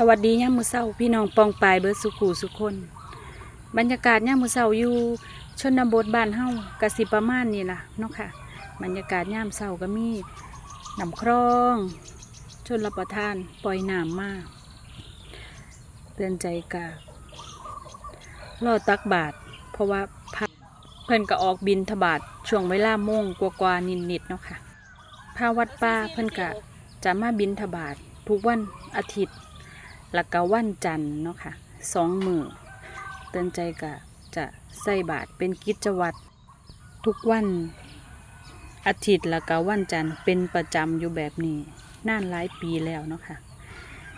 สวัสดีย่ามมือเศร้าพี่น้องปองปายเบิร์ดสุขูสุคน บรรยากาศย่ามมือเศร้าอยู่ชนบทบ้านเฮากสิประมาณนี่ล่ะเนาะค่ะ บรรยากาศย่ามเศร้าก็มีน้ำคลอง ชนรับประทานปล่อยน้ำมาเตือนใจกะรอตักบาท เพราะว่าพระเพิ่นก็ออกบินทบาทช่วงเวลาโมงกว่าๆนิดๆเนาะค่ะพาวัดป้าเพิ่นกะจะมาบินทบาททุกวันอาทิตย์ แล้วก็วันจันทร์เนาะค่ะสองมือเตือนใจกะจะใส่บาทเป็นกิจวัตรทุกวันอาทิตย์แล้วก็วันจันทร์เป็นประจำอยู่แบบนี้นานหลายปีแล้วเนาะค่ะ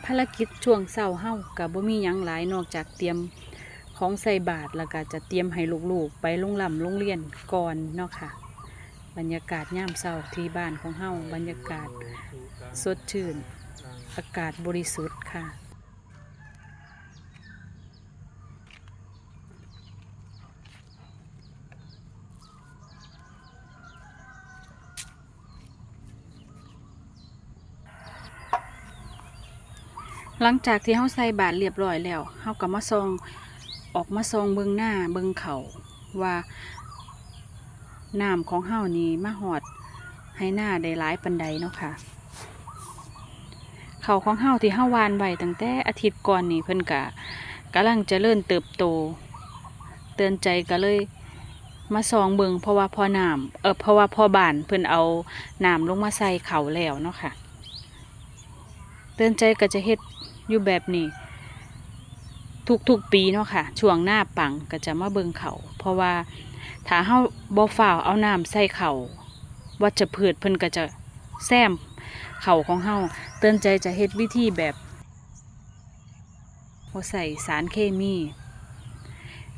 ภารกิจช่วงเศร้าเฮากับบ่มียังหลายนอกจากเตรียมของใส่บาทแล้วก็จะเตรียมให้ลูกๆ ไปโรงลำโรงเรียนก่อนเนาะค่ะ บรรยากาศย่ามเศร้าที่บ้านของเฮาบรรยากาศสดชื่น อากาศบริสุทธิ์ค่ะ หลังจากที่เฮาใส่บาตรเรียบร้อยแล้วเฮาก็มาซองออกมาซองเบิงหน้าเบิงเขาว่าน้ำของเฮานี่มาหอดให้หน้าได้หลายปันใดเนาะค่ะเขาของเฮาที่เฮาวานไว้ตั้งแต่อาทิตย์ก่อนนี่เพิ่นกะกำลังจะเริ่เติบโต เตือนใจก็เลยมาซองเบิงเพราะว่าพอน้ำเออเพราะว่าพอบานเพิ่นเอาน้ำลงมาใส่เขาแล้วเนาะค่ะ เตือนใจก็จะเฮ็ด อยู่แบบนี้ ทุกๆปีเนาะค่ะ ช่วงหน้าปังก็จะมาเบิงเขาเพราะว่าถ้าเฮาบ่ฝ่าวเอาน้ำใส่เขาวัชพืชเพิ่นก็จะแซมเขาของเฮาเตือนใจจะเฮ็ดวิธีแบบบ่ใส่สารเคมี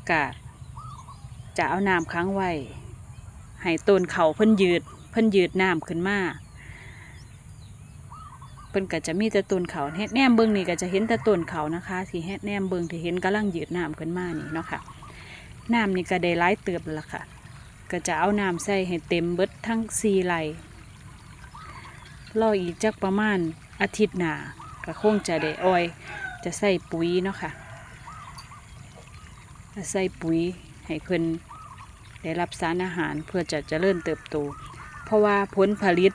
ก็จะเอาน้ำค้างไว้ให้ต้นเขาเพิ่นยืด เพิ่นยืดน้ำขึ้นมา เพิ่นก็จะมีแต่ต้นเขาเฮ็ดแนมเบิ่งนี่ก็จะเห็นแต่ต้นเขานะคะที่เฮ็ดแนมเบิ่งที่เห็นกำลังยืดน้ำขึ้นมานี่เนาะค่ะน้ำนี่ก็ได้หลายเติบแล้วล่ะค่ะ ก็จะเอาน้ำใส่ให้เต็มเบิดทั้งสี่ไหลรออีกจักประมาณอาทิตย์หน้าก็คงจะได้อ้อย จะใส่ปุ๋ยเนาะค่ะจะใส่ปุ๋ยให้เพิ่นได้รับสารอาหารเพื่อจะเจริญเติบโต เพราะว่าผลผลิต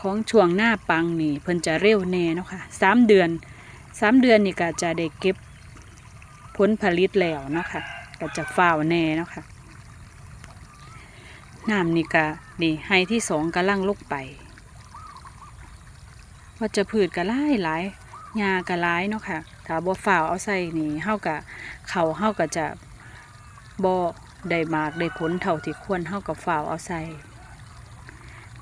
ของช่วงหน้าปังนี่เพิ่นจะเร็วแน่เนาะค่ะสามเดือนสามเดือนนี่ก็จะได้เก็บผลผลิตแล้วเนาะค่ะก็จะฟ้าวแน่เนาะค่ะน้ำนี่ก็นี่ให้ที่สองกำลังลกไปว่าจะพืชก็หลายหลายหญ้าก็หลายเนาะค่ะถ้าบ่ฟ้าวเอาใส่นี่เฮาก็เขาเฮาก็จะบ่ได้มากได้ผลเท่าที่ควรเฮาก็ฟ้าวเอาใส่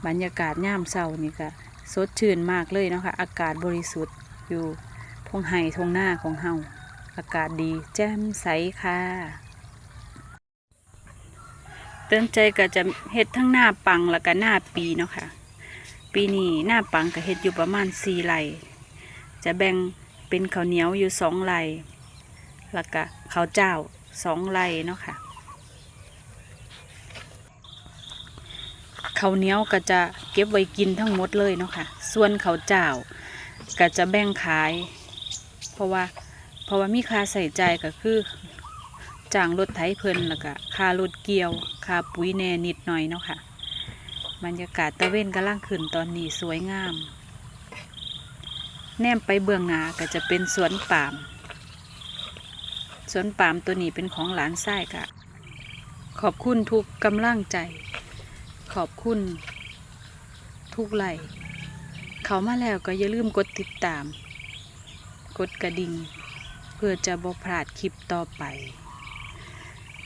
บรรยากาศย่ามเศร้านี่ก็สดชื่นมากเลยเนาะคะอากาศบริสุทธิ์อยู่ทงไห้ทงหน้าของเฮาอากาศดีแจ่มใสค่ะเตือนใจก็จะเฮ็ดทั้งหน้าปังแล้วก็หน้าปีเนาะค่ะ ปีนี้หน้าปังก็เฮ็ดอยู่ประมาณสี่ไร่จะแบ่งเป็นข้าวเหนียวอยู่สองไร่แล้วก็ข้าวเจ้าสองไร่เนาะค่ะ ข้าวเหนียวก็จะเก็บไว้กินทั้งหมดเลยเนาะค่ะ ส่วนข้าวเจ้าก็จะแบ่งขาย เพราะว่าเพราะว่ามีค่าใส่ใจก็คือจ้างรถไถเพิ่นแล้วก็ค่ารถเกี่ยวค่าปุ๋ยแน่นิดหน่อยเนาะค่ะบรรยากาศตะเวนกำลังขึ้นตอนนี้สวยงาม แนมไปเบื้องหน้าก็จะเป็นสวนปาล์มสวนปาล์มตัวนี้เป็นของหลานไส้ค่ะขอบคุณทุกกำลังใจ ขอบคุณ ทุกไลค์เขามาแล้วก็อย่าลืมกดติดตาม กดกระดิ่ง เพื่อจะบ่พลาดคลิปต่อไป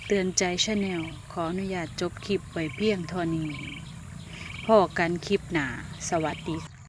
เตือนใจชาแนลขออนุญาตจบคลิปไว้เพียงเท่านี้พอกันคลิปหนาสวัสดี